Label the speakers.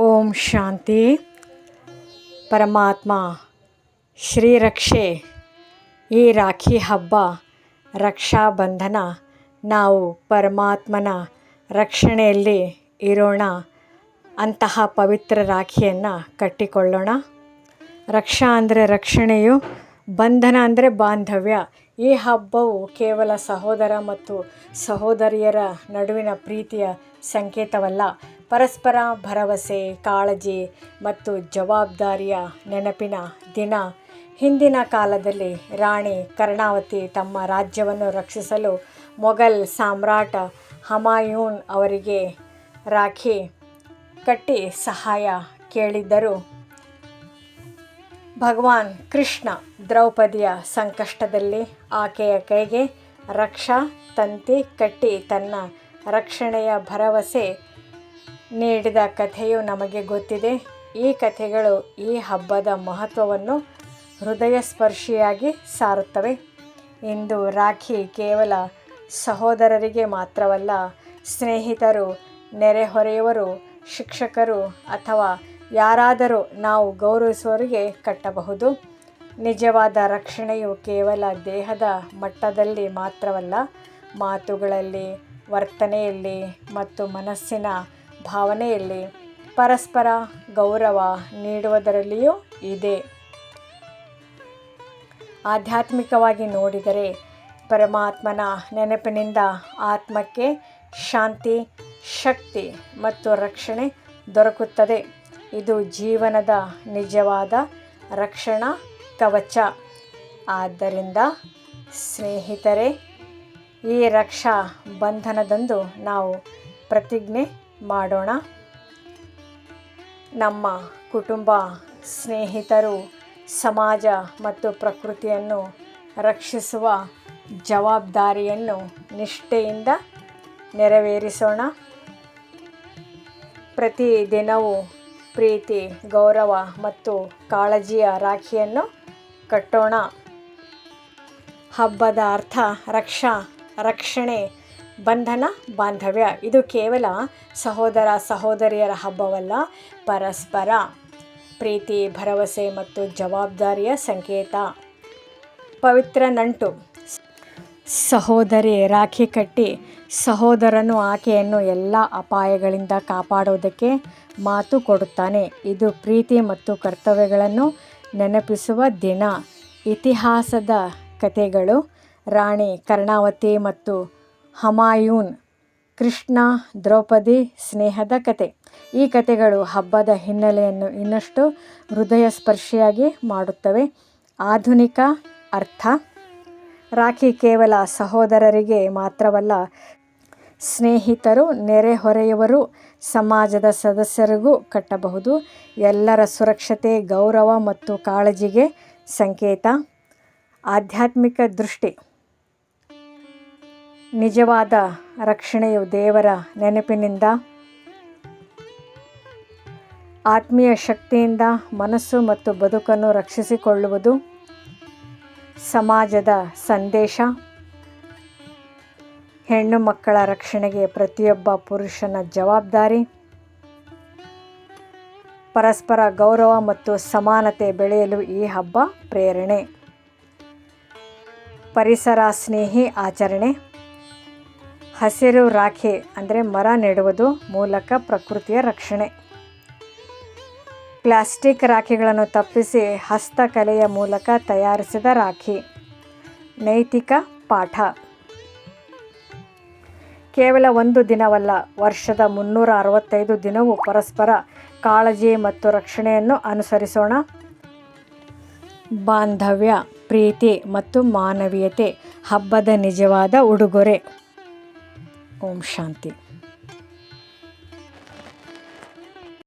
Speaker 1: ಓಂ ಶಾಂತಿ. ಪರಮಾತ್ಮ, ಶ್ರೀರಕ್ಷೆ, ಈ ರಾಖಿ ಹಬ್ಬ ರಕ್ಷಾಬಂಧನ ನಾವು ಪರಮಾತ್ಮನ ರಕ್ಷಣೆಯಲ್ಲಿ ಇರೋಣ. ಅಂತಹ ಪವಿತ್ರ ರಾಖಿಯನ್ನು ಕಟ್ಟಿಕೊಳ್ಳೋಣ. ರಕ್ಷಾ ಅಂದರೆ ರಕ್ಷಣೆಯು, ಬಂಧನ ಅಂದರೆ ಬಾಂಧವ್ಯ. ಈ ಹಬ್ಬವು ಕೇವಲ ಸಹೋದರ ಮತ್ತು ಸಹೋದರಿಯರ ನಡುವಿನ ಪ್ರೀತಿಯ ಸಂಕೇತವಲ್ಲ. ಪರಸ್ಪರ ಭರವಸೆ, ಕಾಳಜಿ ಮತ್ತು ಜವಾಬ್ದಾರಿಯ ನೆನಪಿನ ದಿನ. ಹಿಂದಿನ ಕಾಲದಲ್ಲಿ ರಾಣಿ ಕರ್ಣಾವತಿ ತಮ್ಮ ರಾಜ್ಯವನ್ನು ರಕ್ಷಿಸಲು ಮೊಘಲ್ ಸಾಮ್ರಾಟ ಹಮಾಯೂನ್ ಅವರಿಗೆ ರಾಖಿ ಕಟ್ಟಿ ಸಹಾಯ ಕೇಳಿದ್ದರು. ಭಗವಾನ್ ಕೃಷ್ಣ ದ್ರೌಪದಿಯ ಸಂಕಷ್ಟದಲ್ಲಿ ಆಕೆಯ ಕೈಗೆ ರಕ್ಷಾ ತಂತಿ ಕಟ್ಟಿ ತನ್ನ ರಕ್ಷಣೆಯ ಭರವಸೆ ನೀಡಿದ ಕಥೆಯು ನಮಗೆ ಗೊತ್ತಿದೆ. ಈ ಕಥೆಗಳು ಈ ಹಬ್ಬದ ಮಹತ್ವವನ್ನು ಹೃದಯಸ್ಪರ್ಶಿಯಾಗಿ ಸಾರುತ್ತವೆ. ಇಂದು ರಾಖಿ ಕೇವಲ ಸಹೋದರರಿಗೆ ಮಾತ್ರವಲ್ಲ, ಸ್ನೇಹಿತರು ನೆರೆಹೊರೆಯವರು ಶಿಕ್ಷಕರು ಅಥವಾ ಯಾರಾದರೂ ನಾವು ಗೌರವಿಸುವವರಿಗೆ ಕಟ್ಟಬಹುದು. ನಿಜವಾದ ರಕ್ಷಣೆಯು ಕೇವಲ ದೇಹದ ಮಟ್ಟದಲ್ಲಿ ಮಾತ್ರವಲ್ಲ, ಮಾತುಗಳಲ್ಲಿ, ವರ್ತನೆಯಲ್ಲಿ ಮತ್ತು ಮನಸ್ಸಿನ ಭಾವನೆಯಲ್ಲಿ ಪರಸ್ಪರ ಗೌರವ ನೀಡುವುದರಲ್ಲಿಯೂ ಇದೆ. ಆಧ್ಯಾತ್ಮಿಕವಾಗಿ ನೋಡಿದರೆ ಪರಮಾತ್ಮನ ನೆನಪಿನಿಂದ ಆತ್ಮಕ್ಕೆ ಶಾಂತಿ, ಶಕ್ತಿ ಮತ್ತು ರಕ್ಷಣೆ ದೊರಕುತ್ತದೆ. ಇದು ಜೀವನದ ನಿಜವಾದ ರಕ್ಷಣಾ ಕವಚ. ಆದ್ದರಿಂದ ಸ್ನೇಹಿತರೆ, ಈ ರಕ್ಷಾ ಬಂಧನದಂದು ನಾವು ಪ್ರತಿಜ್ಞೆ ಮಾಡೋಣ. ನಮ್ಮ ಕುಟುಂಬ ಸ್ನೇಹಿತರು, ಸಮಾಜ ಮತ್ತು ಪ್ರಕೃತಿಯನ್ನು ರಕ್ಷಿಸುವ ಜವಾಬ್ದಾರಿಯನ್ನು ನಿಷ್ಠೆಯಿಂದ ನೆರವೇರಿಸೋಣ. ಪ್ರತಿದಿನವೂ ಪ್ರೀತಿ, ಗೌರವ ಮತ್ತು ಕಾಳಜಿಯ ರಾಖಿಯನ್ನು ಕಟ್ಟೋಣ. ಹಬ್ಬದ ಅರ್ಥ ರಕ್ಷಾ, ರಕ್ಷಣೆ ಬಂಧನ ಬಾಂಧವ್ಯ. ಇದು ಕೇವಲ ಸಹೋದರ ಸಹೋದರಿಯರ ಹಬ್ಬವಲ್ಲ, ಪರಸ್ಪರ ಪ್ರೀತಿ, ಭರವಸೆ ಮತ್ತು ಜವಾಬ್ದಾರಿಯ ಸಂಕೇತ. ಪವಿತ್ರ ನಂಟು. ಸಹೋದರಿ ರಾಖಿ ಕಟ್ಟಿ ಸಹೋದರನು ಆಕೆಯನ್ನು ಎಲ್ಲ ಅಪಾಯಗಳಿಂದ ಕಾಪಾಡುವುದಕ್ಕೆ ಮಾತು ಕೊಡುತ್ತಾನೆ. ಇದು ಪ್ರೀತಿ ಮತ್ತು ಕರ್ತವ್ಯಗಳನ್ನು ನೆನಪಿಸುವ ದಿನ. ಇತಿಹಾಸದ ಕಥೆಗಳು. ರಾಣಿ, ಕರ್ಣಾವತಿ ಮತ್ತು ಹಮಾಯೂನ್, ಕೃಷ್ಣ, ದ್ರೌಪದಿ ಸ್ನೇಹದ ಕತೆ. ಈ ಕತೆಗಳು ಹಬ್ಬದ ಹಿನ್ನೆಲೆಯನ್ನು ಇನ್ನಷ್ಟು ಹೃದಯ ಸ್ಪರ್ಶಿಯಾಗಿ ಮಾಡುತ್ತವೆ. ಆಧುನಿಕ ಅರ್ಥ. ರಾಖಿ ಕೇವಲ ಸಹೋದರರಿಗೆ ಮಾತ್ರವಲ್ಲ, ಸ್ನೇಹಿತರು ನೆರೆಹೊರೆಯವರು ಸಮಾಜದ ಸದಸ್ಯರಿಗೂ ಕಟ್ಟಬಹುದು. ಎಲ್ಲರ ಸುರಕ್ಷತೆ, ಗೌರವ ಮತ್ತು ಕಾಳಜಿಗೆ ಸಂಕೇತ. ಆಧ್ಯಾತ್ಮಿಕ ದೃಷ್ಟಿ. ನಿಜವಾದ ರಕ್ಷಣೆಯು ದೇವರ ನೆನಪಿನಿಂದ, ಆತ್ಮೀಯ ಶಕ್ತಿಯಿಂದ ಮನಸ್ಸು ಮತ್ತು ಬದುಕನ್ನು ರಕ್ಷಿಸಿಕೊಳ್ಳುವುದು ಸಮಾಜದ ಸಂದೇಶ. ಹೆಣ್ಣು ಮಕ್ಕಳ ರಕ್ಷಣೆಗೆ ಪ್ರತಿಯೊಬ್ಬ ಪುರುಷನ ಜವಾಬ್ದಾರಿ. ಪರಸ್ಪರ ಗೌರವ ಮತ್ತು ಸಮಾನತೆ ಬೆಳೆಯಲು ಈ ಹಬ್ಬ ಪ್ರೇರಣೆ. ಪರಿಸರ ಸ್ನೇಹಿ ಆಚರಣೆ. ಹಸಿರು ರಾಖಿ ಅಂದರೆ ಮರ ನೆಡುವುದು ಮೂಲಕ ಪ್ರಕೃತಿಯ ರಕ್ಷಣೆ. ಪ್ಲಾಸ್ಟಿಕ್ ರಾಖಿಗಳನ್ನು ತಪ್ಪಿಸಿ ಹಸ್ತಕಲೆಯ ಮೂಲಕ ತಯಾರಿಸಿದ ರಾಖಿ. ನೈತಿಕ ಪಾಠ. ಕೇವಲ ಒಂದು ದಿನವಲ್ಲ, ವರ್ಷದ ಮುನ್ನೂರ ಅರವತ್ತೈದು ದಿನವೂ ಪರಸ್ಪರ ಕಾಳಜಿ ಮತ್ತು ರಕ್ಷಣೆಯನ್ನು ಅನುಸರಿಸೋಣ. ಬಾಂಧವ್ಯ, ಪ್ರೀತಿ ಮತ್ತು ಮಾನವೀಯತೆ, ಹಬ್ಬದ ನಿಜವಾದ ಉಡುಗೊರೆ. ಓಂ ಶಾಂತಿ